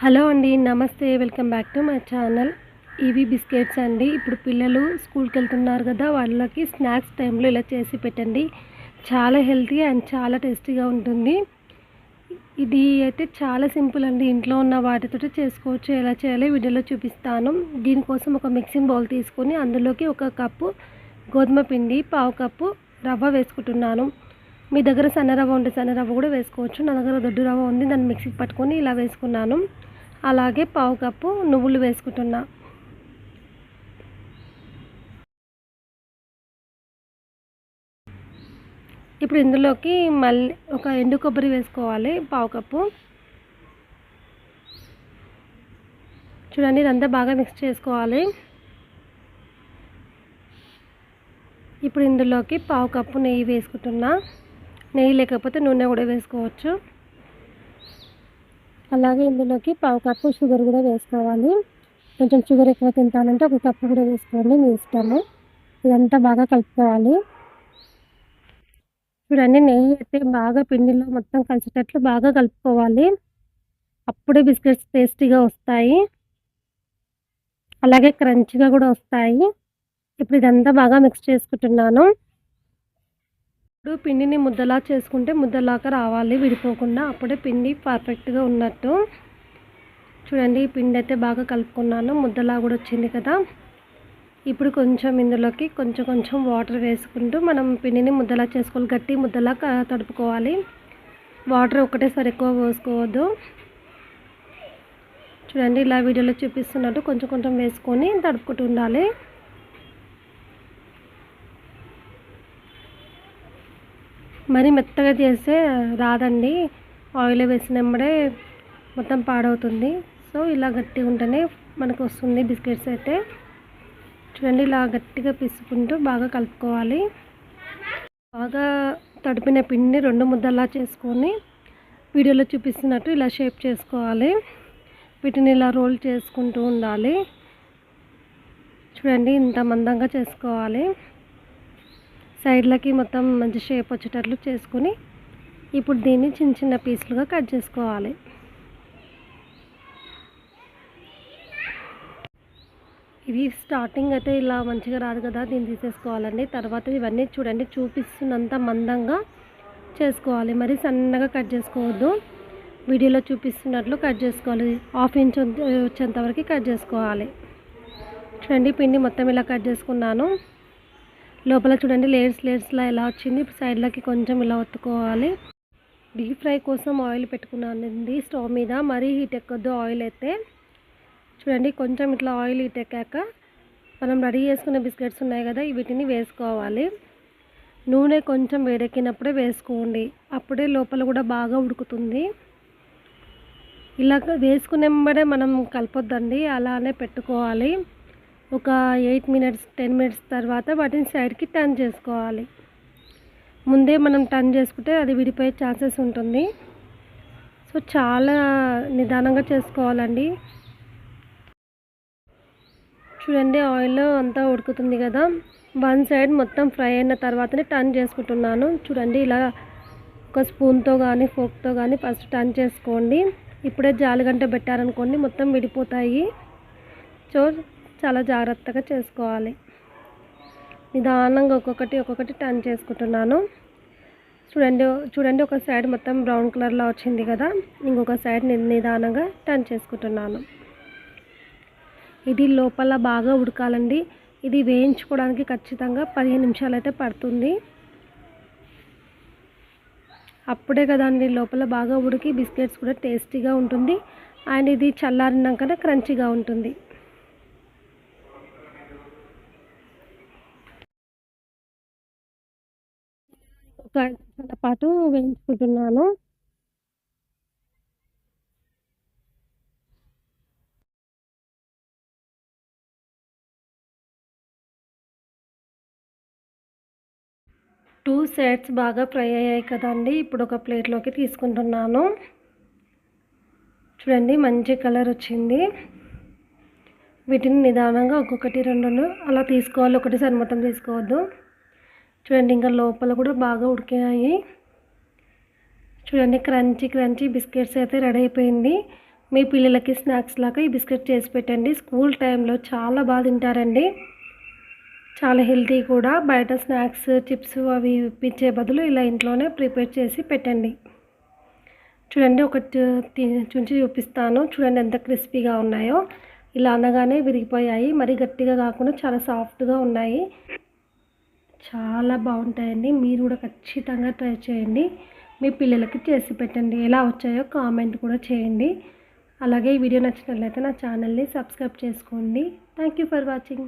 Hello అండి నమస్తే welcome back to my channel. ఇవి బిస్కెట్స్ అండి. ఇప్పుడు పిల్లలు స్కూల్కి వెళ్తున్నారు కదా వాళ్ళకి స్నాక్స్ టైంలో ఇలా చేసి పెట్టండి. చాలా హెల్తీ అండ్ చాలా టేస్టీగా ఉంటుంది. ఇది అయితే చాలా సింపుల్ అండి. ఇంట్లో ఉన్న వాటితో చేసుకోవచ్చు. ఎలా చేయాలో వీడియోలో చూపిస్తాను. దీనికోసం ఒక మిక్సింగ్ బౌల్ తీసుకొని అందులోకి ఒక కప్పు గోధుమ పిండి పావు కప్పు రవ్వ వేసుకుంటున్నాను. మీ దగ్గర సన్న రవ్వ ఉంటే సన్న రవ్వ కూడా వేసుకోవచ్చు. నా దగ్గర దొడ్డు రవ్వ ఉంది దాన్ని మిక్సీకి పట్టుకొని ఇలా వేసుకున్నాను. అలాగే పావు కప్పు నువ్వులు వేసుకుంటున్నా. ఇప్పుడు ఇందులోకి మళ్ళీ ఒక ఎండు కొబ్బరి వేసుకోవాలి పావు కప్పు. చూడండి ఇదంతా బాగా మిక్స్ చేసుకోవాలి. ఇప్పుడు ఇందులోకి పావు కప్పు నెయ్యి వేసుకుంటున్నా. నెయ్యి లేకపోతే నూనె కూడా వేసుకోవచ్చు. అలాగే ఇందులోకి పావు కప్పు షుగర్ కూడా వేసుకోవాలి. కొంచెం షుగర్ ఎక్కువ తింటానంటే ఒక కప్పు కూడా వేసుకోండి మీ ఇష్టము. ఇదంతా బాగా కలుపుకోవాలి. చూడండి నెయ్యి అయితే బాగా పిండిలో మొత్తం కలిసేటట్లు బాగా కలుపుకోవాలి. అప్పుడే బిస్కెట్స్ టేస్టీగా వస్తాయి. అలాగే క్రంచిగా కూడా వస్తాయి. ఇప్పుడు ఇదంతా బాగా మిక్స్ చేసుకుంటున్నాను. ఇప్పుడు పిండిని ముద్దలా చేసుకుంటే ముద్దలాగా రావాలి విడిపోకుండా అప్పుడే పిండి పర్ఫెక్ట్గా ఉన్నట్టు. చూడండి ఈ పిండి అయితే బాగా కలుపుకున్నాను ముద్దలా కూడా వచ్చింది కదా. ఇప్పుడు కొంచెం ఇందులోకి కొంచెం కొంచెం వాటర్ వేసుకుంటూ మనం పిండిని ముద్దలా చేసుకోవాలి గట్టి ముద్దలా తడుపుకోవాలి. వాటర్ ఒకటేసారి ఎక్కువ పోసుకోవద్దు. చూడండి ఇలా వీడియోలో చూపిస్తున్నట్టు కొంచెం కొంచెం వేసుకొని తడుపుకుంటూ ఉండాలి. మరీ మెత్తగా చేస్తే రాదండి. ఆయిల్ వేసినప్పుడే మొత్తం పాడవుతుంది. సో ఇలా గట్టిగా ఉంటేనే మనకు వస్తుంది బిస్కెట్స్ అయితే. చూడండి ఇలా గట్టిగా పిసుకుంటూ బాగా కలుపుకోవాలి. బాగా తడిపిన పిండిని రెండు ముద్దలా చేసుకొని వీడియోలో చూపిస్తున్నట్టు ఇలా షేప్ చేసుకోవాలి. వీటిని ఇలా రోల్ చేసుకుంటూ ఉండాలి. చూడండి ఇంత మందంగా చేసుకోవాలి. సైడ్లకి మొత్తం మంచి షేప్ వచ్చేటట్లు చేసుకొని ఇప్పుడు దీన్ని చిన్న చిన్న పీసులుగా కట్ చేసుకోవాలి. ఇవి స్టార్టింగ్ అయితే ఇలా మంచిగా రాదు కదా దీన్ని తీసేసుకోవాలండి. తర్వాత ఇవన్నీ చూడండి చూపిస్తున్నంత మందంగా చేసుకోవాలి. మరి సన్నగా కట్ చేసుకోవద్దు. వీడియోలో చూపిస్తున్నట్లు కట్ చేసుకోవాలి. హాఫ్ ఇంచ్ వచ్చేంత వరకు కట్ చేసుకోవాలి. చూడండి పిండి మొత్తం ఇలా కట్ చేసుకున్నాను. లోపల చూడండి లేయర్స్ లేయర్స్లా ఎలా వచ్చింది. సైడ్లకి కొంచెం ఇలా ఒత్తుకోవాలి. డీప్ ఫ్రై కోసం ఆయిల్ పెట్టుకున్నానండి స్టవ్ మీద. మరీ హీట్ ఎక్కొద్దు ఆయిల్ అయితే. చూడండి కొంచెం ఇట్లా ఆయిల్ హీట్ ఎక్కాక మనం రెడీ చేసుకున్న బిస్కెట్స్ ఉన్నాయి కదా వీటిని వేసుకోవాలి. నూనె కొంచెం వేడెక్కినప్పుడే వేసుకోండి. అప్పుడే లోపల కూడా బాగా ఉడుకుతుంది. ఇలా వేసుకునేంబడే మనం కలపొద్దండి అలానే పెట్టుకోవాలి. ఒక ఎయిట్ మినిట్స్ టెన్ మినిట్స్ తర్వాత వాటిని సైడ్కి టర్న్ చేసుకోవాలి. ముందే మనం టర్న్ చేసుకుంటే అది విడిపోయే ఛాన్సెస్ ఉంటుంది. సో చాలా నిదానంగా చేసుకోవాలండి. చూడండి ఆయిల్ అంతా ఉడుకుతుంది కదా. వన్ సైడ్ మొత్తం ఫ్రై అయిన తర్వాతనే టర్న్ చేసుకుంటున్నాను. చూడండి ఇలా ఒక స్పూన్తో కానీ ఫోక్తో కానీ ఫస్ట్ టర్న్ చేసుకోండి. ఇప్పుడే జాలిగంట పెట్టారనుకోండి మొత్తం విడిపోతాయి. సో చాలా జాగ్రత్తగా చేసుకోవాలి. నిదానంగా ఒక్కొక్కటి ఒక్కొక్కటి టర్న్ చేసుకుంటున్నాను. చూడండి చూడండి ఒక సైడ్ మొత్తం బ్రౌన్ కలర్లో వచ్చింది కదా? ఇంకొక సైడ్ నిదానంగా టర్న్ చేసుకుంటున్నాను. ఇది లోపల బాగా ఉడకాలండి. ఇది వేయించుకోవడానికి ఖచ్చితంగా పదిహేను నిమిషాలు అయితే పడుతుంది. అప్పుడే కదండి లోపల బాగా ఉడికి బిస్కెట్స్ కూడా టేస్టీగా ఉంటుంది. అండ్ ఇది చల్లారినాకనే క్రంచీగా ఉంటుంది. ఒక ఐదు నిమిషాల పాటు వేయించుకుంటున్నాను. టూ సెట్స్ బాగా ఫ్రై అయ్యాయి కదండి ఇప్పుడు ఒక ప్లేట్లోకి తీసుకుంటున్నాను. చూడండి మంచి కలర్ వచ్చింది. వీటిని నిదానంగా ఒక్కొక్కటి రెండు అలా తీసుకోవాలి ఒకటిసారి మొత్తం తీసుకోవద్దు. చూడండి ఇంకా లోపల కూడా బాగా ఉడికినాయి చూడండి క్రంచీ క్రంచీ బిస్కెట్స్ అయితే రెడీ అయిపోయింది. మీ పిల్లలకి స్నాక్స్ లాగా ఈ బిస్కెట్ చేసి పెట్టండి. స్కూల్ టైంలో చాలా బాగా తింటారండి. చాలా హెల్తీ కూడా. బయట స్నాక్స్ చిప్స్ అవి ఇప్పించే బదులు ఇలా ఇంట్లోనే ప్రిపేర్ చేసి పెట్టండి. చూడండి ఒకటి చుంచి చూపిస్తాను. చూడండి ఎంత క్రిస్పీగా ఉన్నాయో. ఇలా అనగానే విరిగిపోయాయి. మరి గట్టిగా కాకుండా చాలా సాఫ్ట్గా ఉన్నాయి. చాలా బాగుంటాయండి. మీరు కూడా ఖచ్చితంగా ట్రై చేయండి. మీ పిల్లలకి చేసి పెట్టండి. ఎలా వచ్చాయో కామెంట్ కూడా చేయండి. అలాగే ఈ వీడియో నచ్చినట్లయితే నా ఛానల్ని సబ్స్క్రైబ్ చేసుకోండి. Thank you for watching